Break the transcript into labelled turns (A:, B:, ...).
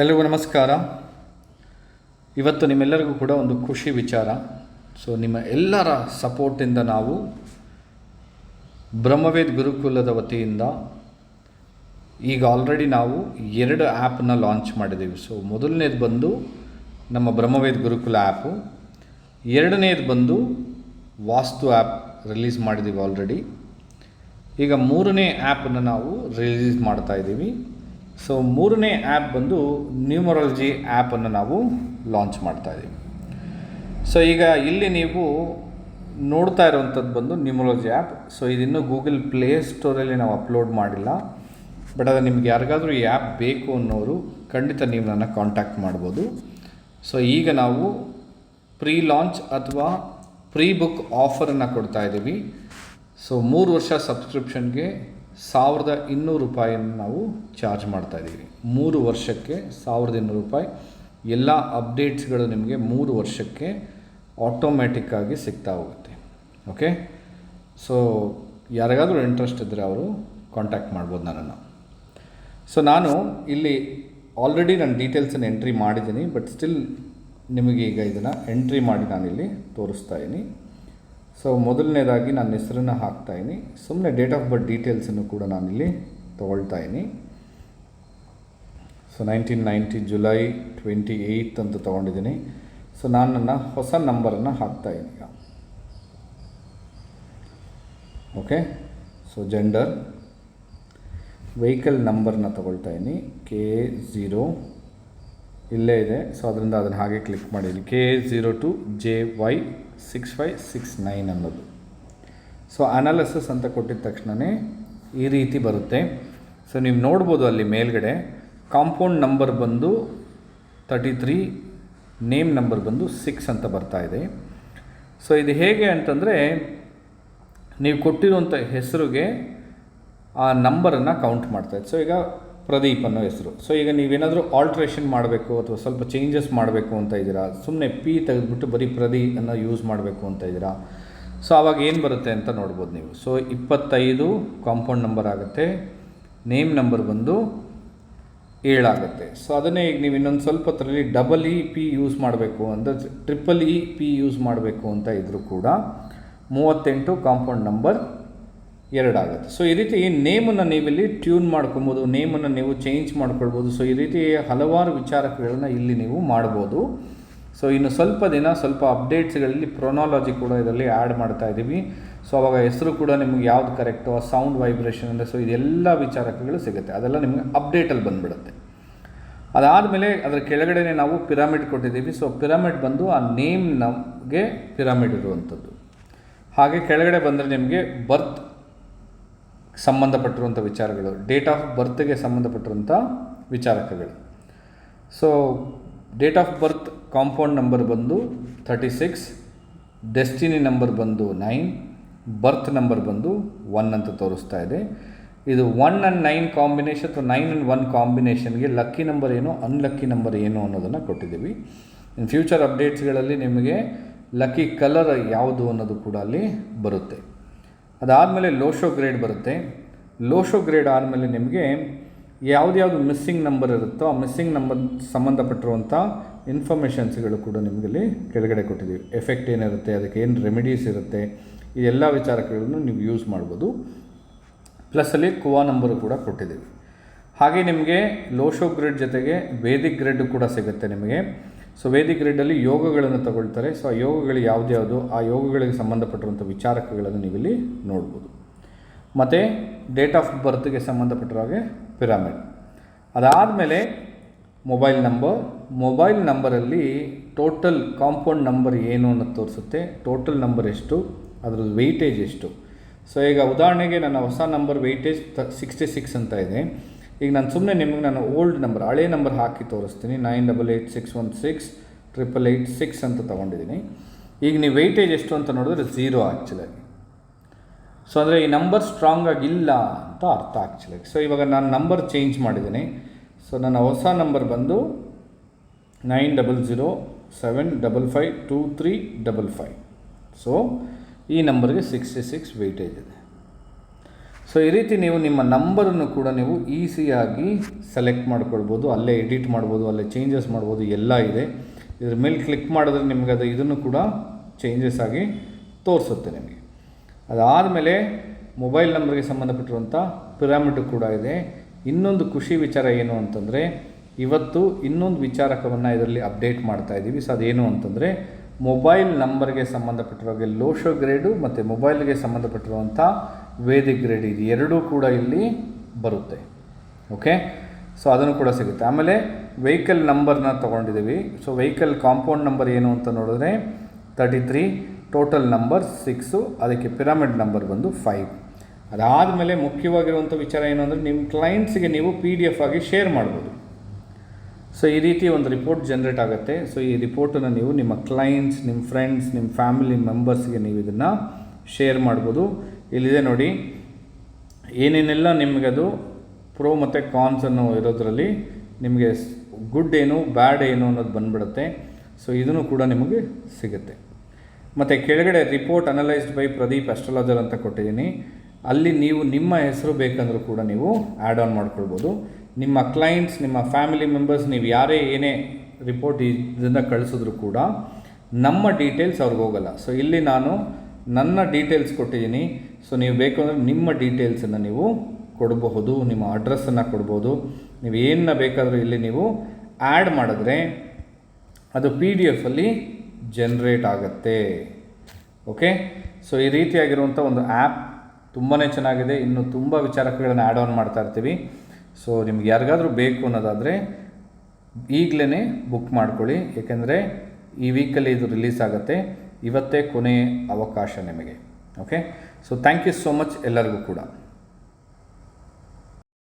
A: ಎಲ್ರಿಗೂ ನಮಸ್ಕಾರ. ಇವತ್ತು ನಿಮ್ಮೆಲ್ಲರಿಗೂ ಕೂಡ ಒಂದು ಖುಷಿ ವಿಚಾರ. ಸೊ ನಿಮ್ಮ ಎಲ್ಲರ ಸಪೋರ್ಟಿಂದ ನಾವು ಬ್ರಹ್ಮವೇದ್ ಗುರುಕುಲದ ವತಿಯಿಂದ ಈಗ ಆಲ್ರೆಡಿ ನಾವು ಎರಡು ಆ್ಯಪನ್ನ ಲಾಂಚ್ ಮಾಡಿದ್ದೀವಿ ಸೊ ಮೊದಲನೇದು ಬಂದು ನಮ್ಮ ಬ್ರಹ್ಮವೇದ್ ಗುರುಕುಲ ಆ್ಯಪು ಎರಡನೇದು ಬಂದು ವಾಸ್ತು ಆ್ಯಪ್ ರಿಲೀಸ್ ಮಾಡಿದ್ದೀವಿ ಆಲ್ರೆಡಿ ಈಗ ಮೂರನೇ ಆ್ಯಪನ್ನು ನಾವು ರಿಲೀಸ್ ಮಾಡ್ತಾ ಇದ್ದೀವಿ ಸೊ ಮೂರನೇ ಆ್ಯಪ್ ಬಂದು ನ್ಯೂಮರಾಲಜಿ ಆ್ಯಪನ್ನು ನಾವು ಲಾಂಚ್ ಮಾಡ್ತಾ ಇದ್ದೀವಿ ಸೊ ಈಗ ಇಲ್ಲಿ ನೀವು ನೋಡ್ತಾ ಇರೋವಂಥದ್ದು ಬಂದು ನ್ಯೂಮರಾಲಜಿ ಆ್ಯಪ್ ಸೊ ಇದಿನ್ನೂ ಗೂಗಲ್ ಪ್ಲೇ ಸ್ಟೋರಲ್ಲಿ ನಾವು ಅಪ್ಲೋಡ್ ಮಾಡಿಲ್ಲ. ಬಟ್ ಅದು ನಿಮ್ಗೆ ಯಾರಿಗಾದರೂ ಈ ಆ್ಯಪ್ ಬೇಕು ಅನ್ನೋರು ಖಂಡಿತ ನೀವು ನನ್ನ ಕಾಂಟ್ಯಾಕ್ಟ್ ಮಾಡ್ಬೋದು. ಸೊ ಈಗ ನಾವು ಪ್ರೀ ಲಾಂಚ್ ಅಥವಾ ಪ್ರೀ ಬುಕ್ ಆಫರನ್ನು ಕೊಡ್ತಾ ಇದ್ದೀವಿ ಸೊ ಮೂರು ವರ್ಷ ಸಬ್ಸ್ಕ್ರಿಪ್ಷನ್ಗೆ ಸಾವಿರದ ಇನ್ನೂರು ರೂಪಾಯಿಯನ್ನು ನಾವು ಚಾರ್ಜ್ ಮಾಡ್ತಾಯಿದ್ದೀವಿ ಮೂರು ವರ್ಷಕ್ಕೆ ಸಾವಿರದ ಇನ್ನೂರು ರೂಪಾಯಿ. ಎಲ್ಲ ಅಪ್ಡೇಟ್ಸ್ಗಳು ನಿಮಗೆ ಮೂರು ವರ್ಷಕ್ಕೆ ಆಟೋಮ್ಯಾಟಿಕ್ಕಾಗಿ ಸಿಗ್ತಾ ಹೋಗುತ್ತೆ. ಓಕೆ ಸೊ ಯಾರಿಗಾದರೂ ಇಂಟ್ರೆಸ್ಟ್ ಇದ್ದರೆ ಅವರು ಕಾಂಟ್ಯಾಕ್ಟ್ ಮಾಡ್ಬೋದು ನನ್ನನ್ನು. ಸೊ ನಾನು ಇಲ್ಲಿ ಆಲ್ರೆಡಿ ನಾನು ಡೀಟೇಲ್ಸನ್ನು ಎಂಟ್ರಿ ಮಾಡಿದ್ದೀನಿ ಬಟ್ ಸ್ಟಿಲ್ ನಿಮಗೆ ಈಗ ಇದನ್ನು ಎಂಟ್ರಿ ಮಾಡಿ ನಾನಿಲ್ಲಿ ತೋರಿಸ್ತಾ ಇದ್ದೀನಿ. ಸೊ ಮೊದಲನೇದಾಗಿ ನನ್ನ ಹೆಸರನ್ನು ಹಾಕ್ತಾಯಿನಿ ಸುಮ್ಮನೆ ಡೇಟ್ ಆಫ್ ಬರ್ತ್ ಡೀಟೇಲ್ಸನ್ನು ಕೂಡ ನಾನಿಲ್ಲಿ ತೊಗೊಳ್ತಾಯಿನಿ so nineteen ninety July twenty eight ಅಂತ ತೊಗೊಂಡಿದ್ದೀನಿ. ಸೊ ನಾನು ನನ್ನ ಹೊಸ ನಂಬರನ್ನು ಹಾಕ್ತಾ ಇದ್ದೀನಿ ಓಕೆ ಸೊ ಜೆಂಡರ್ ವೆಹಿಕಲ್ ನಂಬರ್ನ ತೊಗೊಳ್ತಾಯಿನಿ ಕೆ ಝೀರೋ ಇಲ್ಲೇ ಇದೆ. ಸೊ ಅದರಿಂದ ಅದನ್ನು ಹಾಗೆ ಕ್ಲಿಕ್ ಮಾಡಿದ್ದೀನಿ K zero two J Y six five six nine ಅನ್ನೋದು. ಸೊ ಅನಾಲಿಸಿಸ್ ಅಂತ ಕೊಟ್ಟಿದ ತಕ್ಷಣವೇ ಈ ರೀತಿ ಬರುತ್ತೆ. ಸೊ ನೀವು ನೋಡ್ಬೋದು ಅಲ್ಲಿ ಮೇಲ್ಗಡೆ ಕಾಂಪೌಂಡ್ ನಂಬರ್ ಬಂದು ತರ್ಟಿ ತ್ರೀ ನೇಮ್ ನಂಬರ್ ಬಂದು ಸಿಕ್ಸ್ ಅಂತ ಬರ್ತಾ ಇದೆ. ಸೊ ಇದು ಹೇಗೆ ಅಂತಂದರೆ ನೀವು ಕೊಟ್ಟಿರುವಂಥ ಹೆಸರಿಗೆ ಆ ನಂಬರನ್ನು ಕೌಂಟ್ ಮಾಡ್ತಾ ಇದೆ. ಸೊ ಈಗ ಪ್ರದೀಪ್ ಅನ್ನೋ ಹೆಸರು. ಸೊ ಈಗ ನೀವೇನಾದರೂ ಆಲ್ಟ್ರೇಷನ್ ಮಾಡಬೇಕು ಅಥವಾ ಸ್ವಲ್ಪ ಚೇಂಜಸ್ ಮಾಡಬೇಕು ಅಂತ ಇದ್ದೀರಾ? ಸುಮ್ಮನೆ ಪಿ ತೆಗೆದುಬಿಟ್ಟು ಬರೀ ಪ್ರದಿ ಅನ್ನೋ ಯೂಸ್ ಮಾಡಬೇಕು ಅಂತ ಇದ್ದೀರಾ? ಸೊ ಆವಾಗ ಏನು ಬರುತ್ತೆ ಅಂತ ನೋಡ್ಬೋದು ನೀವು. ಸೊ ಇಪ್ಪತ್ತೈದು ಕಾಂಪೌಂಡ್ ನಂಬರ್ ಆಗುತ್ತೆ. ನೇಮ್ ನಂಬರ್ ಬಂದು ಏಳಾಗುತ್ತೆ ಸೊ ಅದನ್ನೇ ಈಗ ನೀವು ಇನ್ನೊಂದು ಸ್ವಲ್ಪ ಹೊತ್ತರಲ್ಲಿ ಡಬಲ್ ಇ ಪಿ ಯೂಸ್ ಮಾಡಬೇಕು ಅಂದರೆ ಟ್ರಿಪಲ್ ಇ ಪಿ ಯೂಸ್ ಮಾಡಬೇಕು ಅಂತ ಇದ್ದರೂ ಕೂಡ ಮೂವತ್ತೆಂಟು ಕಾಂಪೌಂಡ್ ನಂಬರ್ ಎರಡಾಗುತ್ತೆ. ಸೊ ಈ ರೀತಿ ನೇಮನ್ನು ನೀವಿಲ್ಲಿ ಟ್ಯೂನ್ ಮಾಡ್ಕೊಬೋದು, ನೇಮನ್ನು ನೀವು ಚೇಂಜ್ ಮಾಡ್ಕೊಳ್ಬೋದು. ಸೊ ಈ ರೀತಿ ಹಲವಾರು ವಿಚಾರಗಳನ್ನ ಇಲ್ಲಿ ನೀವು ಮಾಡ್ಬೋದು. ಸೊ ಇನ್ನು ಸ್ವಲ್ಪ ದಿನ, ಸ್ವಲ್ಪ ಅಪ್ಡೇಟ್ಸ್ಗಳಲ್ಲಿ ಪ್ರೊನಾಲಜಿ ಕೂಡ ಇದರಲ್ಲಿ ಆ್ಯಡ್ ಮಾಡ್ತಾ ಇದ್ದೀವಿ. ಸೊ ಅವಾಗ ಹೆಸರು ಕೂಡ ನಿಮ್ಗೆ ಯಾವ್ದು ಕರೆಕ್ಟು ಆ ಸೌಂಡ್ ವೈಬ್ರೇಷನ್ ಅಂದರೆ ಸೊ ಇದೆಲ್ಲ ವಿಚಾರಗಳು ಸಿಗುತ್ತೆ. ಅದೆಲ್ಲ ನಿಮಗೆ ಅಪ್ಡೇಟಲ್ಲಿ ಬಂದುಬಿಡುತ್ತೆ. ಅದಾದಮೇಲೆ ಅದರ ಕೆಳಗಡೆನೇ ನಾವು ಪಿರಾಮಿಡ್ ಕೊಟ್ಟಿದ್ದೀವಿ. ಸೊ ಪಿರಾಮಿಡ್ ಬಂದು ಆ ನೇಮ್ ನಮಗೆ ಪಿರಾಮಿಡ್ ಇರುವಂಥದ್ದು. ಹಾಗೆ ಕೆಳಗಡೆ ಬಂದರೆ ನಿಮಗೆ ಬರ್ತ್ ಸಂಬಂಧಪಟ್ಟಿರುವಂಥ ವಿಚಾರಗಳು ಡೇಟ್ ಆಫ್ ಬರ್ತ್ಗೆ ಸಂಬಂಧಪಟ್ಟಿರುವಂಥ ವಿಚಾರಕಗಳು. So date of birth compound number ಬಂದು ಥರ್ಟಿ ಸಿಕ್ಸ್ ಡೆಸ್ಟಿನಿ ನಂಬರ್ ಬಂದು ನೈನ್ ಬರ್ತ್ ನಂಬರ್ ಬಂದು ಒನ್ ಅಂತ ತೋರಿಸ್ತಾ ಇದೆ. ಇದು ಒನ್ ಆ್ಯಂಡ್ ನೈನ್ ಕಾಂಬಿನೇಷನ್ ಅಥವಾ ನೈನ್ ಆ್ಯಂಡ್ ಒನ್ ಕಾಂಬಿನೇಷನ್ಗೆ ಲಕ್ಕಿ ನಂಬರ್ ಏನು ಅನ್ಲಕ್ಕಿ ನಂಬರ್ ಏನು ಅನ್ನೋದನ್ನು ಕೊಟ್ಟಿದ್ದೀವಿ. ಇನ್ ಫ್ಯೂಚರ್ ಅಪ್ಡೇಟ್ಸ್ಗಳಲ್ಲಿ ನಿಮಗೆ ಲಕ್ಕಿ ಕಲರ್ ಯಾವುದು ಅನ್ನೋದು ಕೂಡ ಅಲ್ಲಿ ಬರುತ್ತೆ. ಅದಾದಮೇಲೆ ಲೋಶೋ ಗ್ರೇಡ್ ಬರುತ್ತೆ. ಲೋಶೋ ಗ್ರೇಡ್ ಆದಮೇಲೆ ನಿಮಗೆ ಯಾವುದ್ಯಾವುದು ಮಿಸ್ಸಿಂಗ್ ನಂಬರ್ ಇರುತ್ತೋ ಆ ಮಿಸ್ಸಿಂಗ್ ನಂಬರ್ ಸಂಬಂಧಪಟ್ಟಿರುವಂಥ ಇನ್ಫಾರ್ಮೇಷನ್ಸ್ಗಳು ಕೂಡ ನಿಮಗೆ ಇಲ್ಲಿ ಕೆಳಗಡೆ ಕೊಟ್ಟಿದ್ದೀವಿ. ಎಫೆಕ್ಟ್ ಏನಿರುತ್ತೆ, ಅದಕ್ಕೆ ಏನು ರೆಮಿಡೀಸ್ ಇರುತ್ತೆ, ಈ ಎಲ್ಲ ವಿಚಾರಗಳನ್ನು ನೀವು ಯೂಸ್ ಮಾಡ್ಬೋದು. ಪ್ಲಸ್ಸಲ್ಲಿ ಕುವಾ ನಂಬರು ಕೂಡ ಕೊಟ್ಟಿದ್ದೀವಿ. ಹಾಗೆ ನಿಮಗೆ ಲೋಶೋ ಗ್ರೇಡ್ ಜೊತೆಗೆ ವೇದಿಕ್ ಗ್ರೇಡ್ ಕೂಡ ಸಿಗುತ್ತೆ ನಿಮಗೆ. ಸೊ ವೇದಿಕ್ ಗ್ರಿಡ್ಡಲ್ಲಿ ಯೋಗಗಳನ್ನು ತಗೊಳ್ತಾರೆ. ಸೊ ಆ ಯೋಗಗಳು ಯಾವುದ್ಯಾವುದು ಆ ಯೋಗಗಳಿಗೆ ಸಂಬಂಧಪಟ್ಟಿರುವಂಥ ವಿಚಾರಕಗಳನ್ನು ನೀವಿಲ್ಲಿ ನೋಡ್ಬೋದು. ಮತ್ತು ಡೇಟ್ ಆಫ್ ಬರ್ತ್ಗೆ ಸಂಬಂಧಪಟ್ಟಿರೋ ಹಾಗೆ ಪಿರಾಮಿಡ್ ಅದಾದಮೇಲೆ ಮೊಬೈಲ್ ನಂಬರ್ ಮೊಬೈಲ್ ನಂಬರಲ್ಲಿ ಟೋಟಲ್ ಕಾಂಪೌಂಡ್ ನಂಬರ್ ಏನು ಅನ್ನೋದು ತೋರಿಸುತ್ತೆ. ಟೋಟಲ್ ನಂಬರ್ ಎಷ್ಟು? ಅದರದ್ದು ವೆಯ್ಟೇಜ್ ಎಷ್ಟು? ಸೊ ಈಗ ಉದಾಹರಣೆಗೆ ನನ್ನ ಹೊಸ ನಂಬರ್ ವೆಯ್ಟೇಜ್ ತ ಸಿಕ್ಸ್ಟಿ ಸಿಕ್ಸ್ ಅಂತ ಇದೆ. ಈಗ ನಾನು ಸುಮ್ಮನೆ ನಿಮಗೆ ನಾನು ಓಲ್ಡ್ ನಂಬರ್ ಹಳೆ ನಂಬರ್ ಹಾಕಿ ತೋರಿಸ್ತೀನಿ. Nine double eight six one six triple eight six ಅಂತ ತೊಗೊಂಡಿದ್ದೀನಿ. ಈಗ ನೀವು ವೆಯ್ಟೇಜ್ ಎಷ್ಟು ಅಂತ ನೋಡಿದ್ರೆ ಝೀರೋ ಆ್ಯಕ್ಚುಲಾಗಿ ಸೊ ಅಂದರೆ ಈ ನಂಬರ್ ಸ್ಟ್ರಾಂಗ್ ಆಗಿಲ್ಲ ಅಂತ ಅರ್ಥ ಆ್ಯಕ್ಚುಲಾಗಿ ಸೊ ಇವಾಗ ನಾನು ನಂಬರ್ ಚೇಂಜ್ ಮಾಡಿದ್ದೀನಿ. ಸೊ ನನ್ನ ಹೊಸ ನಂಬರ್ ಬಂದು nine double zero seven double five two three double five so ಈ ನಂಬರ್ಗೆ ಸಿಕ್ಸ್ಟಿ ಸಿಕ್ಸ್ ವೆಯ್ಟೇಜ್ ಇದೆ. ಸೊ ಈ ರೀತಿ ನೀವು ನಿಮ್ಮ ನಂಬರನ್ನು ಕೂಡ ನೀವು ಈಸಿಯಾಗಿ ಸೆಲೆಕ್ಟ್ ಮಾಡ್ಕೊಳ್ಬೋದು. ಅಲ್ಲೇ ಎಡಿಟ್ ಮಾಡ್ಬೋದು, ಅಲ್ಲೇ ಚೇಂಜಸ್ ಮಾಡ್ಬೋದು, ಎಲ್ಲ ಇದೆ. ಇದ್ರ ಮೇಲೆ ಕ್ಲಿಕ್ ಮಾಡಿದ್ರೆ ನಿಮಗೆ ಅದು ಇದನ್ನು ಕೂಡ ಚೇಂಜಸ್ ಆಗಿ ತೋರಿಸುತ್ತೆ ನಿಮಗೆ. ಅದಾದಮೇಲೆ ಮೊಬೈಲ್ ನಂಬರ್ಗೆ ಸಂಬಂಧಪಟ್ಟಿರುವಂಥ ಪಿರಾಮಿಡ್ ಕೂಡ ಇದೆ. ಇನ್ನೊಂದು ಖುಷಿ ವಿಚಾರ ಏನು ಅಂತಂದರೆ, ಇವತ್ತು ಇನ್ನೊಂದು ವಿಚಾರಕವನ್ನು ಇದರಲ್ಲಿ ಅಪ್ಡೇಟ್ ಮಾಡ್ತಾ ಇದ್ದೀವಿ ಸೊ ಅದೇನು ಅಂತಂದರೆ ಮೊಬೈಲ್ ನಂಬರ್ಗೆ ಸಂಬಂಧಪಟ್ಟಿರೋ ಲೋಶೋ ಗ್ರೇಡು ಮತ್ತು ಮೊಬೈಲ್ಗೆ ಸಂಬಂಧಪಟ್ಟಿರುವಂಥ ವೇದಿಕ್ ಗ್ರೇಡ್ ಇದು ಎರಡೂ ಕೂಡ ಇಲ್ಲಿ ಬರುತ್ತೆ. ಓಕೆ ಸೊ ಅದನ್ನು ಕೂಡ ಸಿಗುತ್ತೆ. ಆಮೇಲೆ ವೆಹಿಕಲ್ ನಂಬರ್ನ ತೊಗೊಂಡಿದ್ದೀವಿ. ಸೊ ವೆಹಿಕಲ್ ಕಾಂಪೌಂಡ್ ನಂಬರ್ ಏನು ಅಂತ ನೋಡಿದ್ರೆ thirty three total number six ಅದಕ್ಕೆ ಪಿರಮಿಡ್ ನಂಬರ್ ಬಂದು ಫೈವ್ ಅದಾದಮೇಲೆ ಮುಖ್ಯವಾಗಿರುವಂಥ ವಿಚಾರ ಏನು ಅಂದರೆ ನಿಮ್ಮ ಕ್ಲೈಂಟ್ಸ್ಗೆ ನೀವು ಪಿ ಡಿ ಎಫ್ ಆಗಿ ಶೇರ್ ಮಾಡ್ಬೋದು. ಸೊ ಈ ರೀತಿ ಒಂದು ರಿಪೋರ್ಟ್ ಜನ್ರೇಟ್ ಆಗುತ್ತೆ. ಸೊ ಈ ರಿಪೋರ್ಟನ್ನು ನೀವು ನಿಮ್ಮ ಕ್ಲೈಂಟ್ಸ್ ನಿಮ್ಮ ಫ್ರೆಂಡ್ಸ್ ನಿಮ್ಮ ಫ್ಯಾಮಿಲಿ ಮೆಂಬರ್ಸ್ಗೆ ನೀವು ಇದನ್ನು ಶೇರ್ ಮಾಡ್ಬೋದು. ಇಲ್ಲಿದೆ ನೋಡಿ. ಏನೇನೆಲ್ಲ ನಿಮಗೆ ಅದು ಪ್ರೋ ಮತ್ತು ಕಾನ್ಸ್ ಅನ್ನೋ ಇರೋದ್ರಲ್ಲಿ ನಿಮಗೆ ಗುಡ್ ಏನು ಬ್ಯಾಡ್ ಏನು ಅನ್ನೋದು ಬಂದ್ಬಿಡುತ್ತೆ. ಸೊ ಇದನ್ನು ಕೂಡ ನಿಮಗೆ ಸಿಗುತ್ತೆ. ಮತ್ತು ಕೆಳಗಡೆ report analysed by Pradeep astrologer ಅಂತ ಕೊಟ್ಟಿದ್ದೀನಿ. ಅಲ್ಲಿ ನೀವು ನಿಮ್ಮ ಹೆಸರು ಬೇಕಂದರೂ ಕೂಡ ನೀವು ಆ್ಯಡ್ ಆನ್ ಮಾಡ್ಕೊಳ್ಬೋದು. ನಿಮ್ಮ ಕ್ಲೈಂಟ್ಸ್ ನಿಮ್ಮ ಫ್ಯಾಮಿಲಿ ಮೆಂಬರ್ಸ್ ನೀವು ಯಾರೇ ಏನೇ ರಿಪೋರ್ಟ್ ಇದನ್ನು ಕಳಿಸಿದ್ರು ಕೂಡ ನಮ್ಮ ಡೀಟೇಲ್ಸ್ ಅವ್ರಿಗೆ ಹೋಗಲ್ಲ. ಸೊ ಇಲ್ಲಿ ನಾನು ನನ್ನ ಡೀಟೇಲ್ಸ್ ಕೊಟ್ಟಿದ್ದೀನಿ. ಸೊ ನೀವು ಬೇಕು ಅಂದರೆ ನಿಮ್ಮ ಡೀಟೇಲ್ಸನ್ನು ನೀವು ಕೊಡಬಹುದು, ನಿಮ್ಮ ಅಡ್ರೆಸ್ಸನ್ನು ಕೊಡ್ಬೋದು ನೀವು ಏನನ್ನ ಬೇಕಾದರೂ ಇಲ್ಲಿ ನೀವು ಆ್ಯಡ್ ಮಾಡಿದ್ರೆ ಅದು ಪಿ ಡಿ ಎಫಲ್ಲಿ ಜನ್ರೇಟ್ ಆಗುತ್ತೆ. ಓಕೆ ಸೊ ಈ ರೀತಿಯಾಗಿರುವಂಥ ಒಂದು ಆ್ಯಪ್ ತುಂಬಾ ಚೆನ್ನಾಗಿದೆ. ಇನ್ನು ತುಂಬ ವಿಚಾರಗಳನ್ನು ಆ್ಯಡ್ ಆನ್ ಮಾಡ್ತಾ ಇರ್ತೀವಿ. ಸೊ ನಿಮ್ಗೆ ಯಾರಿಗಾದರೂ ಬೇಕು ಅನ್ನೋದಾದರೆ ಈಗಲೇ ಬುಕ್ ಮಾಡ್ಕೊಳ್ಳಿ. ಏಕೆಂದರೆ ಈ ವೀಕಲ್ಲಿ ಇದು ರಿಲೀಸ್ ಆಗುತ್ತೆ. ಇವತ್ತೇ ಕೊನೆಯ ಅವಕಾಶ ನಿಮಗೆ. Okay so thank you so much ಎಲ್ಲರಿಗೂ ಕೂಡ.